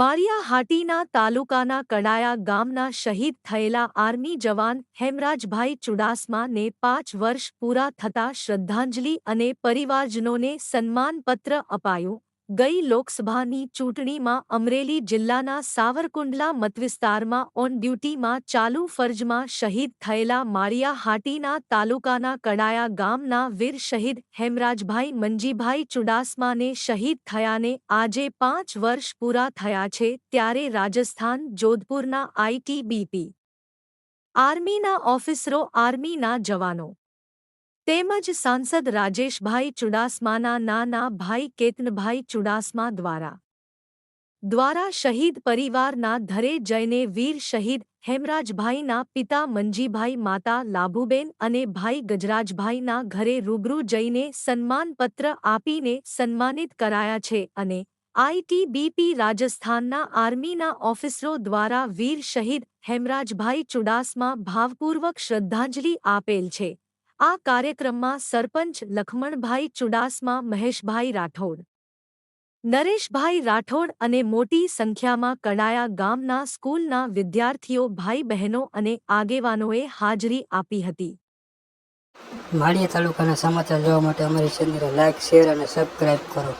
માળિયાહાટીના તાલુકાના કડાયા ગામના શહીદ થયેલા આર્મી જવાન હેમરાજભાઈ ચુડાસમાને પાંચ વર્ષ પૂરા થતા શ્રદ્ધાંજલિ અને પરિવારજનોને સન્માનપત્ર અપાયું. ગઈ લોકસભાની ચૂંટણીમાં અમરેલી જિલ્લાના સાવરકુંડલા મતવિસ્તારમાં ઓન ડ્યુટીમાં ચાલુ ફરજમાં શહીદ થયેલા માળિયાહાટીના તાલુકાના કડાયા ગામના વીર શહીદ હેમરાજભાઈ મંજીભાઈ ચુડાસમાને શહીદ થયાને આજે પાંચ વર્ષ પૂરા થયા છે ત્યારે રાજસ્થાન જોધપુરના આઈટીબીપી. આર્મીના ઓફિસરો આર્મીના જવાનો તેમજ સાંસદ રાજેશભાઈ ચુડાસમાના નાના ભાઈ કેતનભાઈ ચુડાસમા દ્વારા. દ્વારા શહીદ પરિવારના ધરે જઈને વીર શહીદ હેમરાજભાઈના પિતા મંજીભાઈ માતા લાભુબેન અને ભાઈ ગજરાજભાઈના ઘરે રૂબરૂ જઈને સન્માનપત્ર આપીને સન્માનિત કરાયા છે અને આઈટીબીપી રાજસ્થાનના આર્મીના ઓફિસરો દ્વારા વીર શહીદ હેમરાજભાઈ ચુડાસમા ભાવપૂર્વક શ્રદ્ધાંજલિ આપેલ છે. આ કાર્યક્રમમાં સરપંચ લખમણભાઈ ચુડાસમા, મહેશભાઈ રાઠોડ, નરેશભાઈ રાઠોડ અને મોટી સંખ્યામાં કડાયા ગામના સ્કૂલના વિદ્યાર્થીઓ ભાઈ બહેનો અને આગેવાનોએ હાજરી આપી હતી. માળિયા તાલુકાના સમાચાર જોવા માટે અમારી ચેનલ લાઈક, શેર અને સબસ્ક્રાઇબ કરો.